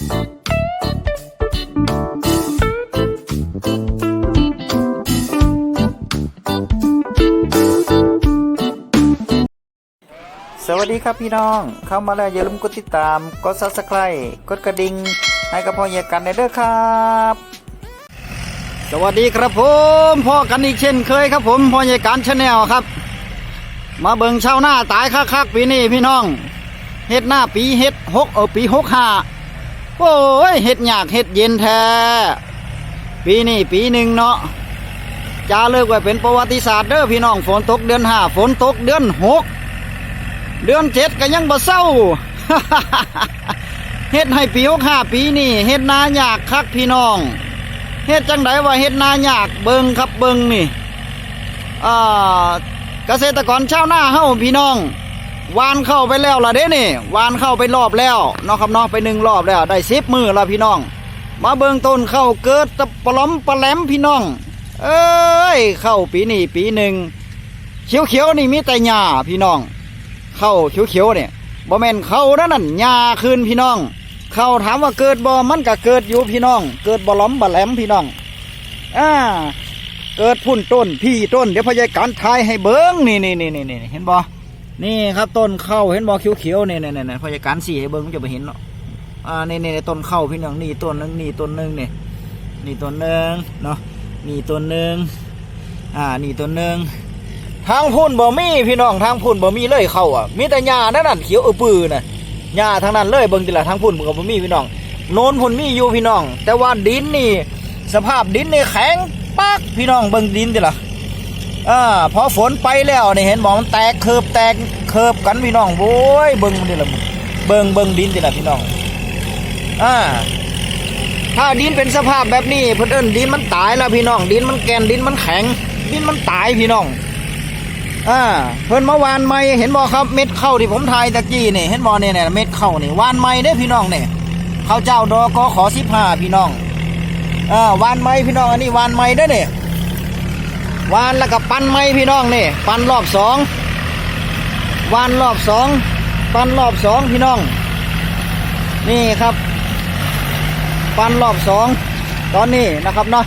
สวัสดีครับพี่น้อง เข้ามาแล้วอย่าลืมกดติดตาม กดซับสไครต์กดกระดิ่งให้กับพ่อเยกันในเด้อครับ สวัสดีครับผมพ่อกันอีกเช่นเคยครับผมพ่อเยกันชาแนลครับ มาเบิ่งชาวหน้าตายคักๆปีนี้พี่น้องเฮ็ดหน้าปีเฮ็ดหกเออปีหกห้า โอ้ยเฮ็ดหยากเฮ็ดเย็นแท้ปีนี้ปีหนึ่งเนาะจะเลิกไว้เป็นประวัติศาสตร์เด้อพี่น้องฝนตกเดือนห้าฝนตกเดือนหกเดือนเจ็ดก็ยังบ่เศร้าเฮ็ดให้ปีหกห้าปีนี่เฮ็ดนายากคักพี่น้องเฮ็ดจังไดว่าเฮ็ดนายากเบิงครับเบิงนี่อ่าเกษตรกรชาวนาเฮาพี่น้อง วานเข้าไปแล้วล่ะเด้นี่วานเข้าไปรอบแล้วเนาะครับเนาะไปหนึ่งรอบแล้ว ได้สิบมือล้วพี่น้อง มาเบิงต้นเข้าเกิดตะปลอมปลาแหลมพี่น้อง เอ้ยเข้าปีนี้ปีหนึ่งเขียวๆนี่มีแต่หญ้าพี่น้อง เข้าเขียวๆเนี่ยบ่แม่นเข้านั่นนั่นหญ้าคืนพี่น้อง เข้าถามว่าเกิดบ่มันก็เกิดอยู่พี่น้อง เกิดบ่ล้อมบ่แหลมพี่น้องอ่าเกิดพุ่นต้นพี่ต้นเดี๋ยวพยายการทายให้เบิ้งนี่นี่นี่นี่นี่เห็นบ่ นี่ครับต้นเข้าเห็นบ่เขียวๆนี่นี่ยเนี่ยพยายการสีให้เบิ้งจะไปเห็นเนาะอ่านี่นี่ต้นเข้าพี่น้องนี่ต้นนึงนี่ต้นนึงเนี่ยนี่ต้นนึงเนาะนี่ต้นนึงอ่านี่ต้นนึงทางพุ่นบ่มีพี่น้องทางพุ่นบ่มีเลยเข้าอะมีแต่หญ้านั่นน่ะเขียวอือปือน่ะหญ้าทางนั้นเลยเบิ่งติละทางพุ่นมันก็บ่มีพี่น้องโน้นพุ่นมีอยู่พี่น้อง แต่ว่าดินนี่ สภาพดินนี่แข็งปักพี่น้องเบิ่งดินติละ อ่าพอฝนไปแล้วนี่เห็นบ่มันแตกเคิบแตกเคิบกันพี่น้องโว้ยเบิ่งมันนี่ละเบิ่งเบิ่งดินติละพี่น้องอ่าถ้าดินเป็นสภาพแบบนี้เพิ่อนดินมันตายแล้วพี่น้อง ดินมันแกนดินมันแข็ง ดินมันตายพี่น้องอ่าเพิ่อนมาวานไม้เห็นบ่ครับเม็ดข้าวที่ผมทายตะกี้นี่เห็นบ่เนี่ยเนี่ยเม็ดข้าวนี่วานไม้เด้พี่น้องเนี่ยข้าวเจ้าดอกอขอสิบห้าพี่น้องอ่าวานไม้พี่น้องอันนี้วานไม้เด้เนี่ย วานแล้วก็ปั้นไม้พี่น้องนี่ปั้นรอบสองวานรอบสองปั้นรอบสองพี่น้อง นี่ครับ ปั้นรอบสองตอนนี้นะครับเนาะ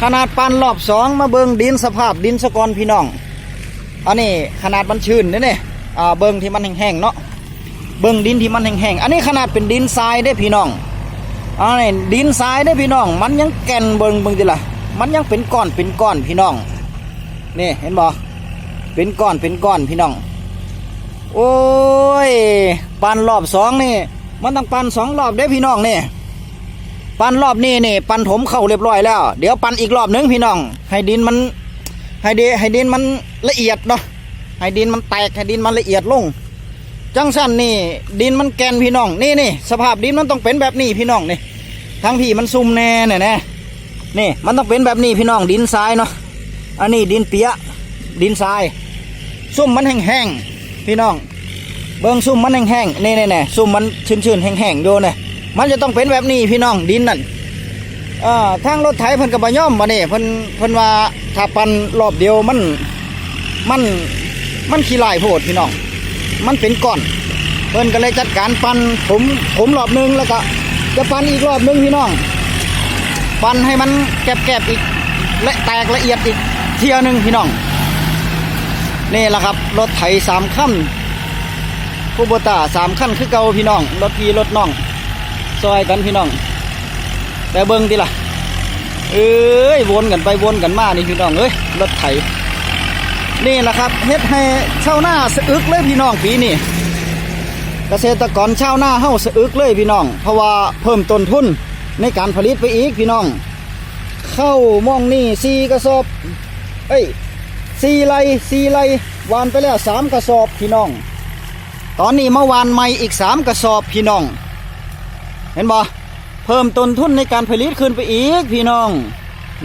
ขนาดปั้นรอบสองมาเบิ่งดินสภาพดินสกอนพี่น้องอันนี้ขนาดมันชื้นเนี่ยนี่อ่าเบิ้งที่มันแห้งๆเนาะเบิ้งดินที่มันแห้งๆอันนี้ขนาดเป็นดินทรายได้พี่น้องอันนี้ดินทรายได้พี่น้อง มันยังแก่นเบิ้งเบิ้งดิล่ะมันยังเป็นก้อนเป็นก้อนพี่น้อง นี่เห็นบ่เป็นก้อนเป็นก้อนพี่น้อง โอ้ยปันรอบสองนี่ มันต้องปันสองรอบได้พี่น้องนี่ปันรอบนี้นี่ ปันถมเข้าเรียบร้อยแล้ว เดี๋ยวปันอีกรอบหนึงพี่น้อง ให้ดินมัน ให้ดิให้ดินมันละเอียดเนาะให้ดินมันแตกให้ดินมันละเอียดลงจังสั้นนี่ดินมันแกนพี่น้องนี่นี่สภาพดินมันต้องเป็นแบบนี้พี่น้องนี่ทั้งพี่มันซุ่มแน่แน่แน่นี่มันต้องเป็นแบบนี้พี่น้องดินทรายเนาะ อันนี้ดินเปียะดินทราย ซุ่มมันแห้งๆพี่น้อง เบิ้งซุ่มมันแห้งๆนี่นี่นี่ซุ่มมันชื้นๆแห้งๆโยเนี่ยมันจะต้องเป็นแบบนี้พี่น้องดินนั่นอ่าทางรถไถเพิ่นก็บ่ย่อมบ่นี่เพิ่นเพิ่นว่าถ้าปันรอบเดียวมันมันมันขี้ลายโพดพี่น้อง มันเป็นก้อน เพิ่นก็เลยจัดการปันผมผมรอบนึงแล้วก็จะปันอีกรอบนึงพี่น้อง ปันให้มันแกบๆอีกและแตกละเอียดอีก เทียหนึ่งพี่น้อง นี่แหละครับ รถไถสามขั้นคูโบต้าสามขั้นคือเก่าพี่น้อง รถพี่รถน้อง ซอยกันพี่น้อง แต่เบิ้งทีละเอ้ยวนกันไปวนกันมานี่พี่น้องเอ้ยรถไถ นี่แหละครับเฮ็ดให้ชาวนาสะอึกเลยพี่น้องปีนี้เกษตรกรชาวนาเฮ้าสะอึกเลยพี่น้อง เพราะว่าเพิ่มต้นทุนในการผลิตไปอีกพี่น้อง เข้ามองนี่สี่กระสอบ เอ้ยสี่ไรสี่ไรวานไปแล้วสามกระสอบพี่น้อง ตอนนี้เมาวานใหม่อีกสามกระสอบพี่น้อง เห็นบ่เพิ่มต้นทุนในการผลิตขึ้นไปอีกพี่น้อง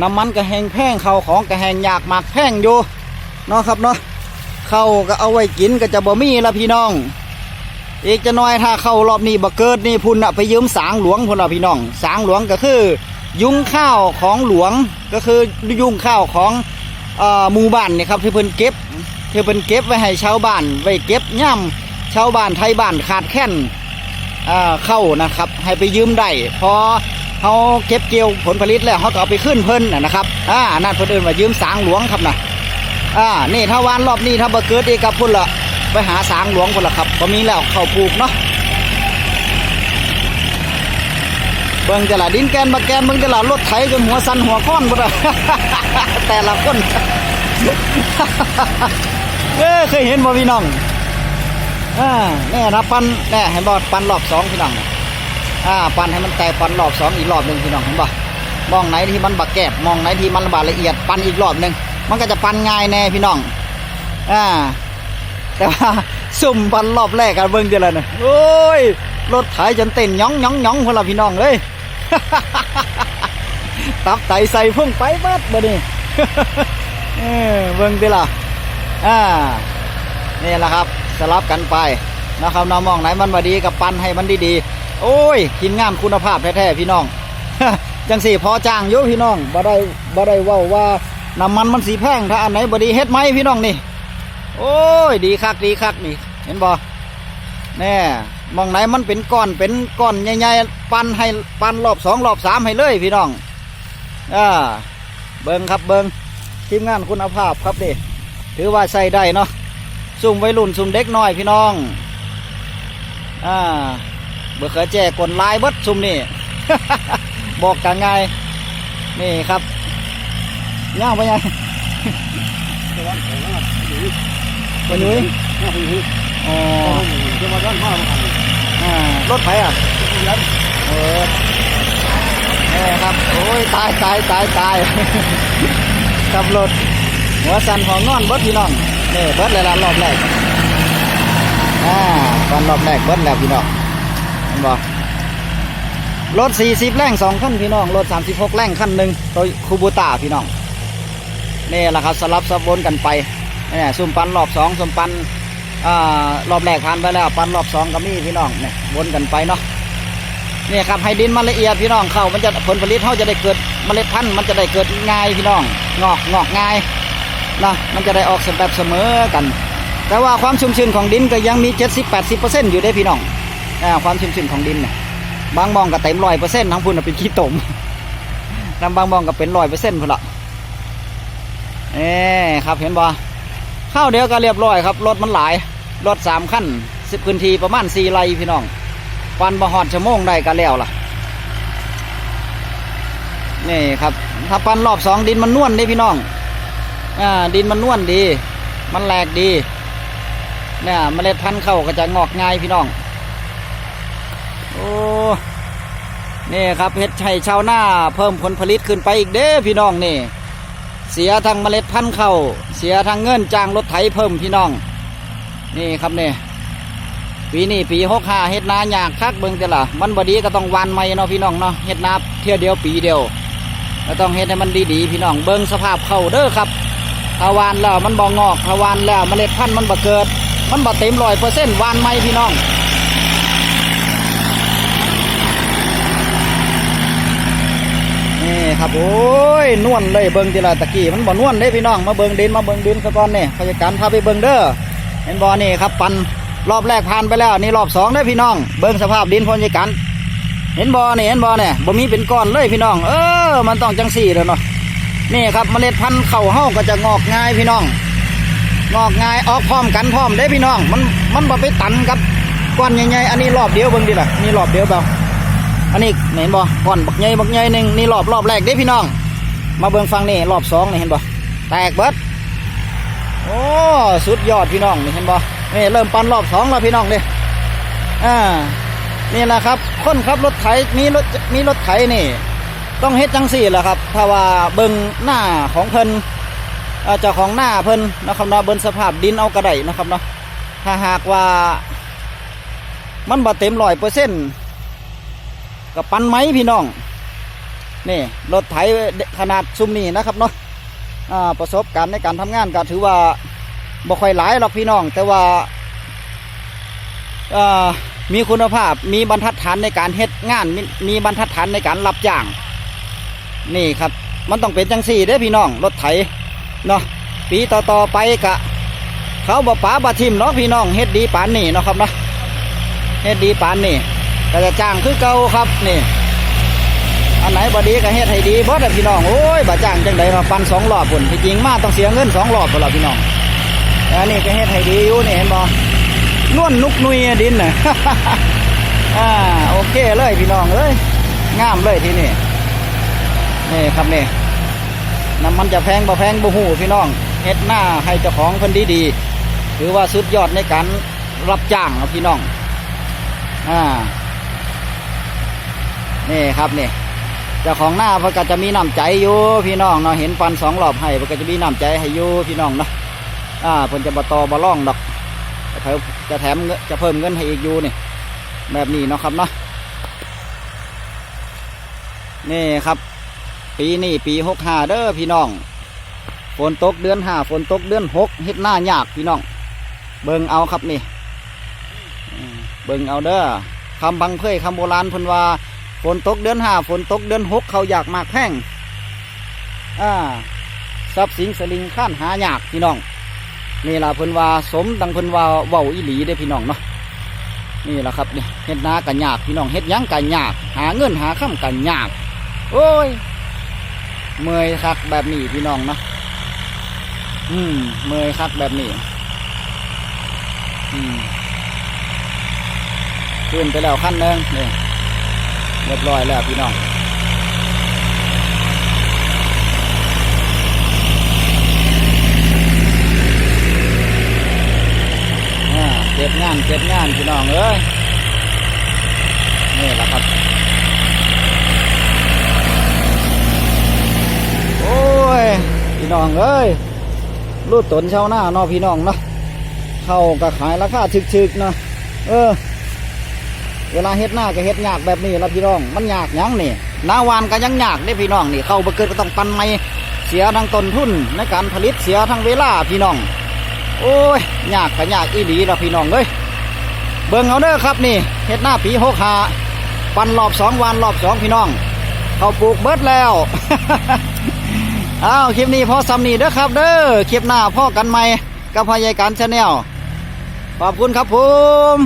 น้ำมันก็แหงแพงเข้าของก็แหงยากหมากแพงอยู่เนาะครับเนาะเข้าก็เอาไว้กินก็จะบ่มีละพี่น้อง อีกจะน้อยถ้าเข้ารอบนี้บ่เกิดนี่พุ่นอะไปยืมสางหลวงพุ่นละพี่น้อง สางหลวงก็คือ ยุงข้าวของหลวงก็คือยุงข้าวของ หมู่บ้านนี่ครับที่เพิ่นเก็บที่เพิ่นเก็บไว้ให้ชาวบ้านไว้เก็บย่ำชาวบ้านไทยบ้านขาดแคลนเข้านะครับ ให้ไปยืมได้พอเขาเก็บเกี่ยวผลผลิตแล้วเขาก็เอาไปขึ้นเพิ่นนะครับอ่านั่นเพิ่นเอินว่ายืมสางหลวงครับนะอ่านี่ถ้าวานรอบนี้ถ้าบ่เกิดอีกกับพุ่นละไปหาสางหลวงพุ่นละครับบ่มีแล้วเข้าปลูกเนาะ เบิ่งจะละดินแกนบักแกนเบิ่งจะละรถไถจนหัวสั่นหัวค้อนบ่ได้แต่ละคนเอ้ยเคยเห็นบ่พี่น้องอ่าแน่นะปันแน่ให้บอดปันรอบสองพี่น้องอ่าปันให้มันแตกปันรอบสองอีกรอบหนึ่งพี่น้องเห็นบ่มองไหนที่มันบักแกบมองไหนที่มันบาดละเอียดปันอีกรอบหนึ่งมันก็จะปันง่ายแน่พี่น้องอ่าแต่ว่าซุ่มปันรอบแรกกันเบิ่งเดียวเลยนะโอ้ยรถไถจนเต้นหยองหยองหยองพวกเราพี่น้องเอ้ย ตับไตใส่พุ่งไปเบิดบ่นี่เออเบิ่งดิล่ะอ่านี่แหละครับสลับกันไปนะครับน้องมองไหนมันมาดีกับปั้นให้มันดีๆโอ้ยทีมงานคุณภาพแท้ๆพี่น้องจังสี่พอจ้างอยู่พี่น้องบ่ได้บ่ได้ว้าว่าน้ำมันมันสีแพงถ้าอันไหนบดีเฮ็ดไหมพี่น้องนี่ โอ้ย ดีคักดีคักนี่ เห็นบ่แน่ มองไหนมันเป็นก้อนเป็นก้อนใหญ่ๆปันให้ปันรอบสองรอบสามให้เลยพี่น้องอ่าเบิ่งครับเบิ่งทีมงานคุณภาพครับดิถือว่าใส่ได้เนาะซุ่มวัยรุ่นซุ่มเด็กน้อยพี่น้องอ่าเบื่อเคยแจกกลลายเบิดซุ่มนี่ บอกกันไงนี่ครับย่างไปยังไปยุ้ยอ๋อ อ่ารถไฟอะเออนี่ครับ โอ้ย ตายตายตายตายขับรถหัวสันของนอนเบิดพี่น้องนี่เบิดเลยละรอบแรกอ่าตอนรอบแรกเบิดแล้วพี่น้องเห็นบ่รถ 40 แรงสองคันพี่น้อง รถ 36 แรงคันหนึ่งโตคูบูต้าพี่น้องนี่แหละครับสลับซับวนกันไปนี่ซุ่มปันรอบสองซุ่มปัน รอบแรกผ่านไปแล้ว ปันรอบสองก็มีพี่น้องเนี่ยวนกันไปเนาะนี่ครับให้ดินมันละเอียดพี่น้องเข้ามันจะผลผลิตเขาจะได้เกิดเมล็ดพันธุ์มันจะได้เกิดง่ายพี่น้องงอกงอกง่ายนะมันจะได้ออกสแบบเสมอกัน แต่ว่าความชุ่มชื้นของดินก็ยังมี 70-80%อยู่ได้พี่น้องอความชุ่มชื้นของดินเนี่ยบางมองก็เต็มร้อยเปอร์เซ็นต์ทั้งพุ่นนะเป็นขี้ตมน้ำบางมองก็เป็นร้อยเปอร์เซ็นต์พุ่นละเอ้ครับเห็นบ่ข้าวเดียวก็เรียบร้อยครับรถมันหลาย รถสามขั้นสิบพื้นที่ประมาณสี่ไร่พี่น้องปันบะหอดชั่วโมงได้ก็แล้วล่ะ นี่ครับ ถ้าปันรอบสองดินมันนวลได้พี่น้อง อ่า ดินมันนวลดี มันแหลกดี เนี่ยเมล็ดพันธุ์เข้าก็จะงอกง่ายพี่น้อง โอ้นี่ครับเฮ็ดให้ชาวนาเพิ่มผลผลิตขึ้นไปอีกเด้อพี่น้องนี่ เสียทางเมล็ดพันธุ์เข้าเสียทางเงินจ้างรถไถเพิ่มพี่น้อง นี่ครับนี่ปีนี้ปีหกห้าเฮ็ดนาอยากคักเบิ่งแต่ละมันบดีก็ต้องวานใหม่เนาะพี่น้องเนาะเฮ็ดนาเที่ยวเดียวปีเดียวก็ต้องเฮ็ดให้มันดีๆพี่น้องเบิ่งสภาพเข้าเด้อครับถ้าวานแล้วมันบ่งอกถ้าวานแล้วเมล็ดพันธุ์มันบ่เกิด มันบ่เต็มร้อยเปอร์เซ็นต์วานไหมพี่น้องนี่ครับโอ้ยนวลเลยเบิ่งทีละตะกี้มันบ่นวลเด้พี่น้องมาเบิ่งดินมาเบิ่งดินซะก่อนนี่พยาการพาไปเบิ่งเด้อ เห็นบ่นี่ครับปันรอบแรกผ่านไปแล้วนี่รอบสองเด้พี่น้อง เบิ่งสภาพดินพยการเห็นบอนี่เห็นบอเนี่ยบ่มีเป็นก้อนเลยพี่น้อง เออ มันต้องจังสี่เลยเนาะนี่ครับเมล็ดพันธุ์เข่าเฮาก็จะงอกง่ายพี่น้อง งอกง่ายออกพร้อมกันพร้อมได้พี่น้อง มันมันบ่ไปตันกับก้อนใหญ่ๆอันนี้รอบเดียวเบิ่งดิล่ะนี่รอบเดียวเปล่าอันนี้เห็นบ่ก้อนบักใหญ่บักใหญ่หนึ่งนี่รอบรอบแรกเด้พี่น้อง มาเบิ่งฟังนี่รอบสองนี่เห็นบ่แตกเบิด โอ้สุดยอดพี่น้องนี่เห็นบ่นี่เริ่มปั้นรอบสองแล้วพี่น้องเด้อ่านี่แหละครับคนขับรถไถมีรถมีรถไถนี่ ต้องเฮ็ดจังสี่แหละครับถ้าว่าเบิ่งหน้าของเพิ่นเจ้าของหน้าเพิ่นนะครับเนาะเบิ่งสภาพดินเอากระไดนะครับเนาะถ้าหากว่า มันบ่เต็มร้อยเปอร์เซ็นต์กับปั้นไหมพี่น้องนี่รถไถขนาดซุมนี้นะครับเนาะ ประสบการณ์ในการทำงานก็ถือว่าบ่ค่อยหลายหรอกพี่น้อง แต่ว่ามีคุณภาพมีบรรทัดฐานในการเฮ็ดงานมีมีบรรทัดฐานในการรับจ้าง นี่ครับ มันต้องเป็นจังสี่เด้พี่น้องรถไถเนาะปีต่อๆไปกะ เขาบ่ป๋าบ่ทิมเนาะพี่น้องเฮ็ดดีปานนี่เนาะครับเนาะเฮ็ดดีปานนี่ก็จะจ้างคือเก่าครับนี่ อันไหนบดีก็เฮ็ดให้ดีเบิดอะพี่น้องโอ้ยบ่จ้างจังไดมาปันสองรอบพุ่นที่จริงมาต้องเสียเงินสองรอบพุ่นล่ะพี่น้องอันนี้ก็เฮ็ดให้ดีอยู่นี่เห็นบ่นวลนุกนุยดินน่ะอ่าโอเคเลยพี่น้องเอ้ยงามเลยที่นี่นี่ครับนี่น้ำมันจะแพงบ่แพงบ่ฮู้พี่น้องเฮ็ดหน้าให้เจ้าของเพิ่นดีๆถือว่าสุดยอดในการรับจ้างครับพี่น้องอ่านี่ครับนี่ จ้าของหน้าเพิ่นก็จะมีน้ำใจอยู่พี่น้องเนาะเห็นปันสองรอบให้เพิ่นก็จะมีน้ำใจให้อยู่พี่น้องเนาะอ่าเพิ่นจะบ่ต่อบ่ร่องดอกจะเพิ่มจะแถมเงินจะเพิ่มเงินให้อีกอยู่นี่แบบนี้เนาะครับเนาะนี่ครับ ปีนี้ปีหกห้าเด้อพี่น้องฝนตกเดือนห้าฝนตกเดือนหกเฮ็ดหน้ายากพี่น้อง เบิ่งเอาครับนี่เบิ่งเอาเด้อคำพังเพยคำโบราณพิ่นว่า ฝนตกเดือนห้าฝนตกเดือนหกเขาอยากมากแห้งอ่าทรัพย์สินสลิงข้านหายากพี่น้องนี่ล่ะเพิ่นว่าสมดังเพิ่นว่าเว้าอีหลีเด้พี่น้องเนาะนี่ล่ะครับนี่เฮ็ดนากันยากพี่น้องเฮ็ดยังกันยาก หาเงินหาค่ำกันยาก โอ้ย เมื่อยคักแบบนี้พี่น้องเนาะอืมเมื่อยคักแบบนี้อืมขึ้นไปแล้วขั้นหนึ่งนี่ย เรียบร้อยแล้วพี่น้องเก็บงานเก็บงานพี่น้องเอ้ยนี่แหละครับ โอ้ย พี่น้องเอ้ยรูดตนชาวหน้าเนาะพี่น้องเนาะเข้าก็ขายราคาถึกๆเนาะเออ เวลาเฮ็ดหน้าก็เฮ็ดยากแบบนี้ละพี่น้อง มันยากยังนี่หน้าวานก็ยังยากเด้พี่น้องนี่เข้าบ่เกิดก็ต้องปันไม้เสียทั้งต้นทุนในการผลิตเสียทั้งเวลาพี่น้อง โอ้ยยากก็ยากอีหลีละพี่น้องเอ้ยเบิ่งเอาเด้อครับนี่เฮ็ดหน้าปีหกหาปันรอบสองวันรอบสองพี่น้องเขาปลูกเบิดแล้วอ้าวคลิปนี้พอสำนีเด้อครับ เด้อคลิปหน้าพ่อกันใหม่กับพยายการชาแนลขอบคุณครับผม